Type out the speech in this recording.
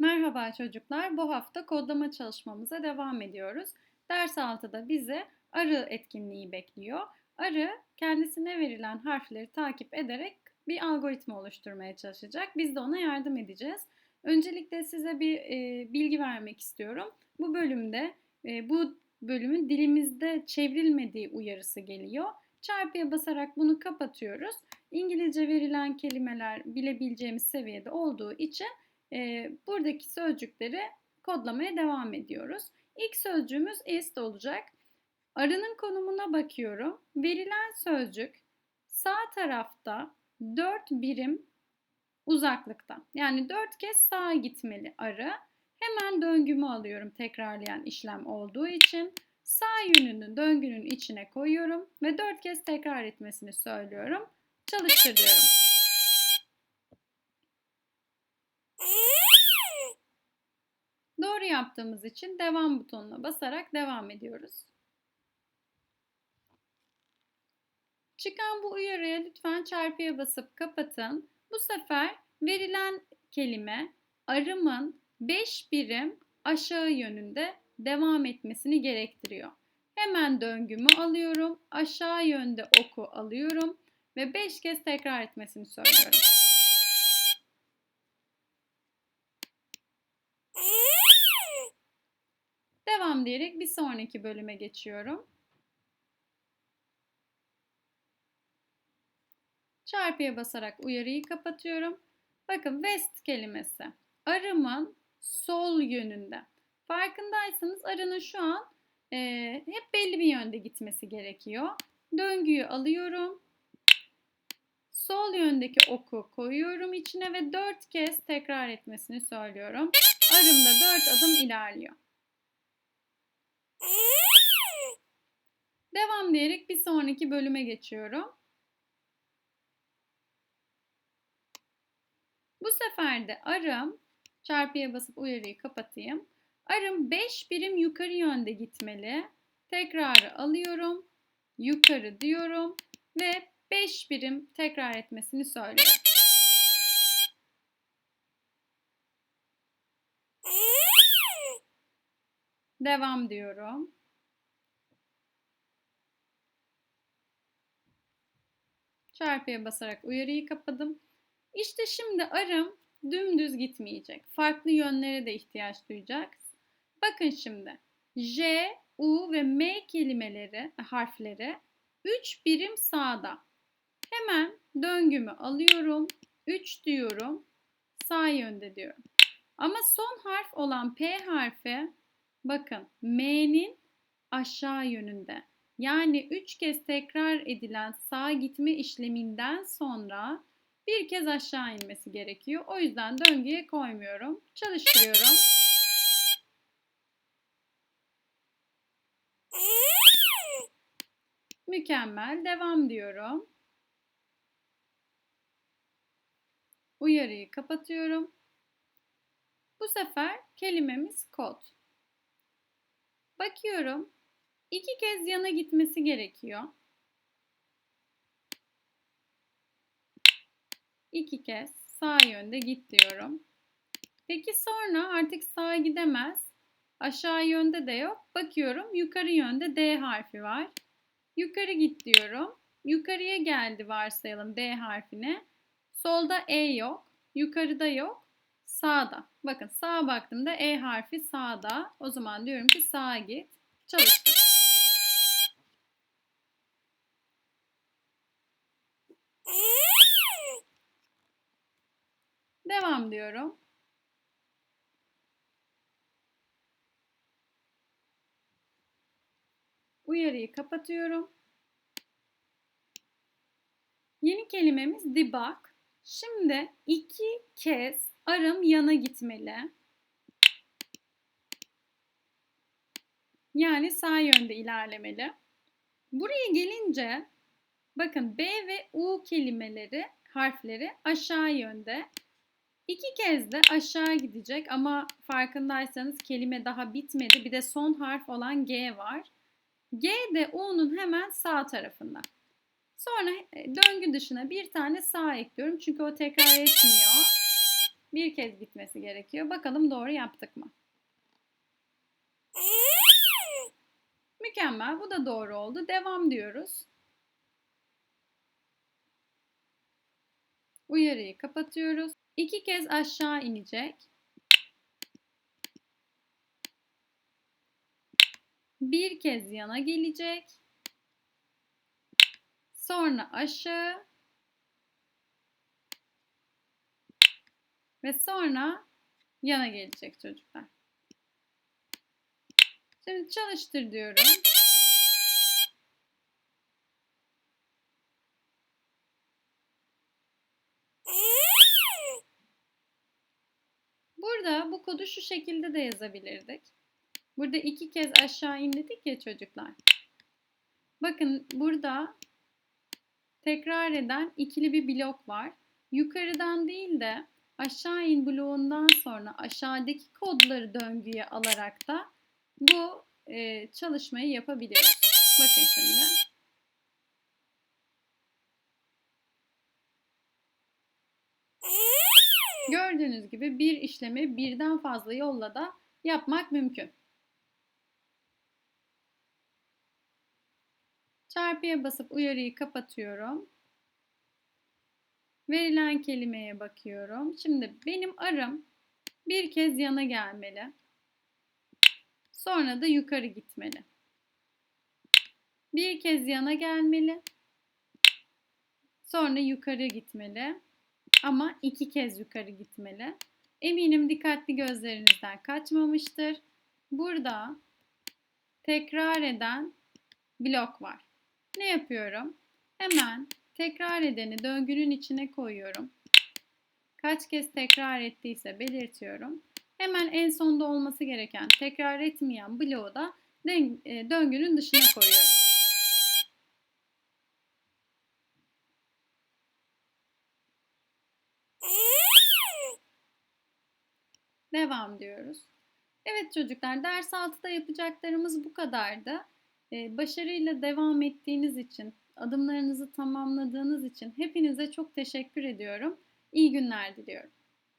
Merhaba çocuklar. Bu hafta kodlama çalışmamıza devam ediyoruz. Ders 6'da bize arı etkinliği bekliyor. Arı kendisine verilen harfleri takip ederek bir algoritma oluşturmaya çalışacak. Biz de ona yardım edeceğiz. Öncelikle size bir e, bilgi vermek istiyorum. Bu bölümde e, bu bölümün dilimizde çevrilmediği uyarısı geliyor. Çarpıya basarak bunu kapatıyoruz. İngilizce verilen kelimeler bilebileceğimiz seviyede olduğu için e, buradaki sözcükleri kodlamaya devam ediyoruz. İlk sözcüğümüz ist olacak. Arının konumuna bakıyorum. Verilen sözcük sağ tarafta 4 birim uzaklıkta. Yani 4 kez sağa gitmeli arı. Hemen döngümü alıyorum tekrarlayan işlem olduğu için. Sağ yönünü döngünün içine koyuyorum ve 4 kez tekrar etmesini söylüyorum. Çalıştır diyorum. Doğru yaptığımız için devam butonuna basarak devam ediyoruz. Çıkan bu uyarıya lütfen çarpıya basıp kapatın. Bu sefer verilen kelime arımın 5 birim aşağı yönünde devam etmesini gerektiriyor. Hemen döngümü alıyorum. Aşağı yönde oku alıyorum ve 5 kez tekrar etmesini söylüyorum. Devam diyerek bir sonraki bölüme geçiyorum. Çarpıya basarak uyarıyı kapatıyorum. Bakın west kelimesi. Arımın sol yönünde. Farkındaysanız arının şu an e, hep belli bir yönde gitmesi gerekiyor. Döngüyü alıyorum. Sol yöndeki oku koyuyorum içine ve dört kez tekrar etmesini söylüyorum. Arım da dört adım ilerliyor. Devam diyerek bir sonraki bölüme geçiyorum. Bu sefer de arım, çarpıya basıp uyarıyı kapatayım. Arım 5 birim yukarı yönde gitmeli. Tekrarı alıyorum. Yukarı diyorum ve 5 birim tekrar etmesini söylüyorum. Devam diyorum. Çarpıya basarak uyarıyı kapadım. İşte şimdi arım dümdüz gitmeyecek. Farklı yönlere de ihtiyaç duyacak. Bakın şimdi. J, U ve M kelimeleri, harfleri 3 birim sağda. Hemen döngümü alıyorum. 3 diyorum. Sağ yönde diyorum. Ama son harf olan P harfi bakın M'nin aşağı yönünde. Yani 3 kez tekrar edilen sağa gitme işleminden sonra bir kez aşağı inmesi gerekiyor. O yüzden döngüye koymuyorum. Çalıştırıyorum. Mükemmel. Devam diyorum. Uyarıyı kapatıyorum. Bu sefer kelimemiz kod. Bakıyorum. İki kez yana gitmesi gerekiyor. İki kez sağ yönde git diyorum. Peki sonra artık sağa gidemez. Aşağı yönde de yok. Bakıyorum yukarı yönde D harfi var. Yukarı git diyorum. Yukarıya geldi varsayalım D harfine. Solda E yok. Yukarıda yok. Sağda. Bakın sağa baktığımda E harfi sağda. O zaman diyorum ki sağa git. Çalıştır. Devam diyorum. Uyarıyı kapatıyorum. Yeni kelimemiz debug. Şimdi iki kez arım yana gitmeli. Yani sağ yönde ilerlemeli. Buraya gelince bakın B ve U kelimeleri, harfleri aşağı yönde. İki kez de aşağı gidecek ama farkındaysanız kelime daha bitmedi. Bir de son harf olan G var. G de U'nun hemen sağ tarafında. Sonra döngü dışına bir tane sağ ekliyorum çünkü o tekrar etmiyor. Bir kez bitmesi gerekiyor. Bakalım doğru yaptık mı? Mükemmel. Bu da doğru oldu. Devam diyoruz. Uyarıyı kapatıyoruz. İki kez aşağı inecek. Bir kez yana gelecek. Sonra aşağı. Ve sonra yana gelecek çocuklar. Şimdi çalıştır diyorum. Burada bu kodu şu şekilde de yazabilirdik. Burada iki kez aşağı in dedik ya çocuklar. Bakın burada tekrar eden ikili bir blok var. Yukarıdan değil de aşağı in bloğundan sonra aşağıdaki kodları döngüye alarak da bu e, çalışmayı yapabiliyoruz. Bakın şimdi. Gördüğünüz gibi bir işlemi birden fazla yolla da yapmak mümkün. Çarpıya basıp uyarıyı kapatıyorum. Verilen kelimeye bakıyorum. Şimdi benim arım bir kez yana gelmeli. Sonra da yukarı gitmeli. Bir kez yana gelmeli. Sonra yukarı gitmeli. Ama iki kez yukarı gitmeli. Eminim dikkatli gözlerinizden kaçmamıştır. Burada tekrar eden blok var. Ne yapıyorum? Hemen tekrar edeni döngünün içine koyuyorum. Kaç kez tekrar ettiyse belirtiyorum. Hemen en sonda olması gereken tekrar etmeyen bloğu da e, döngünün dışına koyuyorum. Devam diyoruz. Evet çocuklar ders 6'da yapacaklarımız bu kadardı. Ee, başarıyla devam ettiğiniz için, adımlarınızı tamamladığınız için hepinize çok teşekkür ediyorum. İyi günler diliyorum.